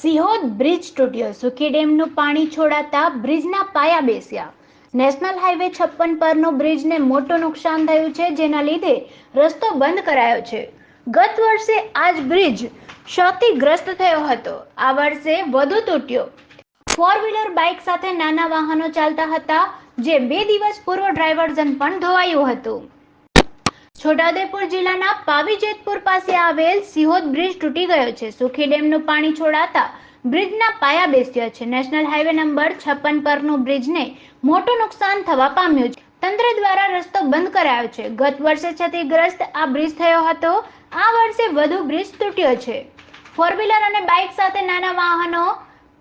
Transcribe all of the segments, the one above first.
Sihod bridge તૂટ્યો. સુખી ડેમનું પાણી છોડાતા બ્રિજના પાયા બેસ્યા. નેશનલ હાઈવે છપ્પન પરનો બ્રિજને મોટું નુકસાન થયું છે, જેના લીધે રસ્તો બંધ કરાયો છે. ગત વર્ષે આ જ બ્રિજ ક્ષતિગ્રસ્ત થયો હતો. આ વર્ષે વધુ તૂટ્યો. ફોર વ્હીલર બાઇક સાથે નાના વાહનો ચાલતા હતા, જે બે દિવસ પૂર્વ ડ્રાઈવર્ઝન પણ ધોવાયું હતું. છોટાઉદેપુર જિલ્લાના પાવી જેતપુર પાસે આવેલ સિહોદ બ્રિજ તૂટી ગયો છે. સુખી ડેમનું પાણી છોડાતા બ્રિજના પાયા બેસ્યા છે. નેશનલ હાઈવે નંબર છપ્પન પરનું બ્રિજને મોટું નુકસાન થવા પામ્યું છે. તંત્ર દ્વારા રસ્તો બંધ કરાયો છે. ગત વર્ષે ક્ષતિગ્રસ્ત આ બ્રિજ થયો હતો. આ વર્ષે વધુ બ્રિજ તૂટ્યો છે. ફોર વ્હીલર અને બાઇક સાથે નાના વાહનો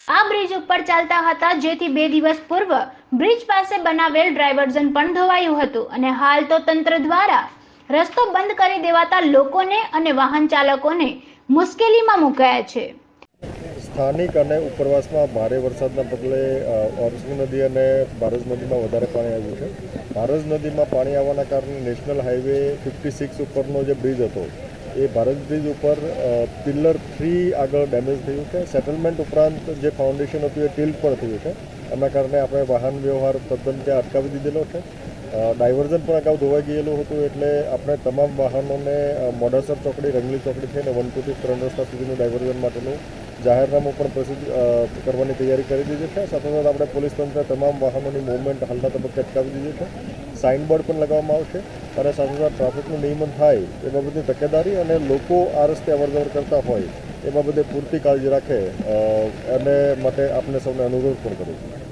આ બ્રિજ ઉપર ચાલતા હતા. જેથી બે દિવસ પૂર્વ બ્રિજ પાસે બનાવેલ ડ્રાઇવર્ઝન પણ ધોવાયું હતું. અને હાલ તો તંત્ર દ્વારા રસ્તો બંધ કરી દેવાતા લોકોને અને વાહન ચાલકોને મુશ્કેલીમાં મુકાયા છે. સ્થાનિક અને ઉપરવાસમાં ભારે વરસાદના પગલે ઓરસની નદી અને બારજ નદીમાં વધારે પાણી આવ્યું છે. બારજ નદીમાં પાણી આવવાના કારણે નેશનલ હાઈવે ફિફ્ટી સિક્સ ઉપરનો જે બ્રિજ હતો, એ ભારત બ્રિજ ઉપર પિલ્લર થ્રી આગળ ડેમેજ થયું છે. સેટલમેન્ટ ઉપરાંત જે ફાઉન્ડેશન હતું એ ટિલ્ટ પણ થયું છે. એના કારણે આપણે વાહન વ્યવહાર તદ્દન ત્યાં અટકાવી દીધેલો છે. ડાયવર્ઝન પણ અગાઉ ધોવાઈ ગયેલું હતું એટલે આપણે તમામ વાહનોને મોડાસર ચોકડી, રંગલી ચોકડી થઈને વન ટુ ત્રણ રસ્તા સુધીનું ડાયવર્ઝન માટેનું જાહેરનામું પણ પ્રસિદ્ધ કરવાની તૈયારી કરી દીધી છે. સાથે સાથે આપણે પોલીસ તંત્ર તમામ વાહનોની મૂવમેન્ટ હાલના તબક્કે અટકાવી દીધી છે. સાઇનબોર્ડ પણ લગાવવામાં આવશે અને સાથે સાથે ટ્રાફિકનું નિયમન થાય એ બાબતની તકેદારી અને લોકો આ રસ્તે અવરજવર કરતા હોય એ બાબતે પૂરતી કાળજી રાખે અને માટે આપને સૌને અનુરોધ પણ કરું છું.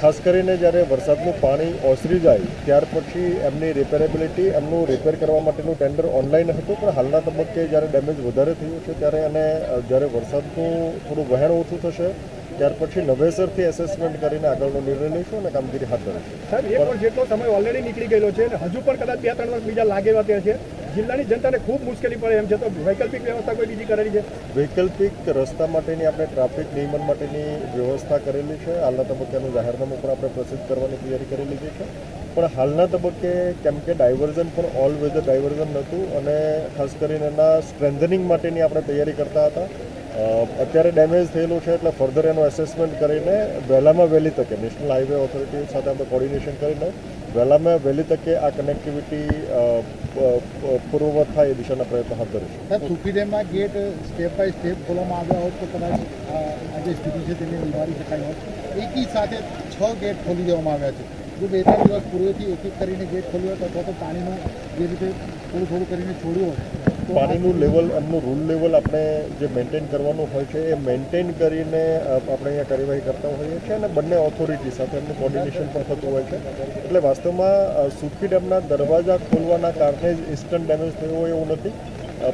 ખાસ કરીને જ્યારે વરસાદનું પાણી ઓસરી જાય ત્યાર પછી એમની રિપેરેબિલિટી એમનું રિપેર કરવા માટેનું ટેન્ડર ઓનલાઈન હતું પણ હાલના તબક્કે જ્યારે ડેમેજ વધારે થયું છે ત્યારે અને જ્યારે વરસાદનું થોડું વહેણ ઓછું થશે ત્યાર પછી નવેસરથી એસેસમેન્ટ કરીને આગળનો નિર્ણય લઈશું અને કામગીરી હાથ ધરીશું. સાહેબ એક વર્ષ જેટલો સમય ઓલરેડી નીકળી ગયેલો છે અને હજુ પણ કદાચ બે ત્રણ વર્ષ બીજા લાગે એવા ત્યાં છે? જિલ્લાની જનતાને ખૂબ મુશ્કેલી પડે એમ છે. તો વૈકલ્પિક વ્યવસ્થા કોઈ બીજી કરેલી છે? વૈકલ્પિક રસ્તા માટેની આપણે ટ્રાફિક નિયમન માટેની વ્યવસ્થા કરેલી છે. હાલના તબક્કાનું જાહેરનામું પણ આપણે પ્રસિદ્ધ કરવાની તૈયારી કરી લીધી છે. પણ હાલના તબક્કે કેમ કે ડાયવર્ઝન પણ ઓલ વેધર ડાયવર્ઝન નહોતું અને ખાસ કરીને એના સ્ટ્રેન્થનિંગ માટેની આપણે તૈયારી કરતા હતા. અત્યારે ડેમેજ થયેલું છે એટલે ફર્ધર એનું એસેસમેન્ટ કરીને વહેલામાં વહેલી તકે નેશનલ હાઈવે ઓથોરિટી સાથે આપણે કોર્ડિનેશન કરીને વહેલામાં વહેલી તકે આ કનેક્ટિવિટી પૂર્વવત થાય એ દિશાના પ્રયત્નો હાથ ધરીશું. ડેમમાં ગેટ સ્ટેપ બાય સ્ટેપ ખોલવામાં આવ્યા હોત તો કદાચ આ જે સ્થિતિ છે તેને નિવારી શકાય હોત. એકી સાથે છ ગેટ ખોલી દેવામાં આવ્યા છે. જો બે ત્રણ દિવસ પૂર્વેથી એક એક કરીને ગેટ ખોલ્યો હતો અથવા તો પાણીનું જે રીતે થોડું થોડું કરીને છોડ્યું આ પાણીનું લેવલ એમનું રૂલ લેવલ આપણે જે મેન્ટેન કરવાનું હોય છે, એ મેન્ટેન કરીને આપણે અહીંયા કાર્યવાહી કરતા હોઈએ છીએ અને બંને ઓથોરિટી સાથે એમનું કોર્ડિનેશન પણ થતું હોય છે. એટલે વાસ્તવમાં સુખી ડેમના દરવાજા ખોલવાના કારણે જ ઇન્સ્ટન્ટ ડેમેજ થયો હોય એવું નથી.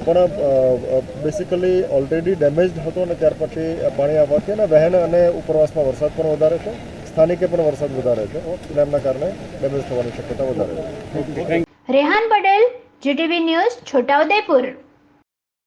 પણ બેસિકલી ઓલરેડી ડેમેજ હતો અને ત્યાર પછી પાણી આવવાથી અને વહેણ અને ઉપરવાસમાં વરસાદ પણ વધારે છે. સ્થાનિકે પણ વરસાદ વધારે છે. એમના કારણે ડેમેજ થવાની શક્યતા વધારે છે. Rehan Patel GTV news Chhota Udepur.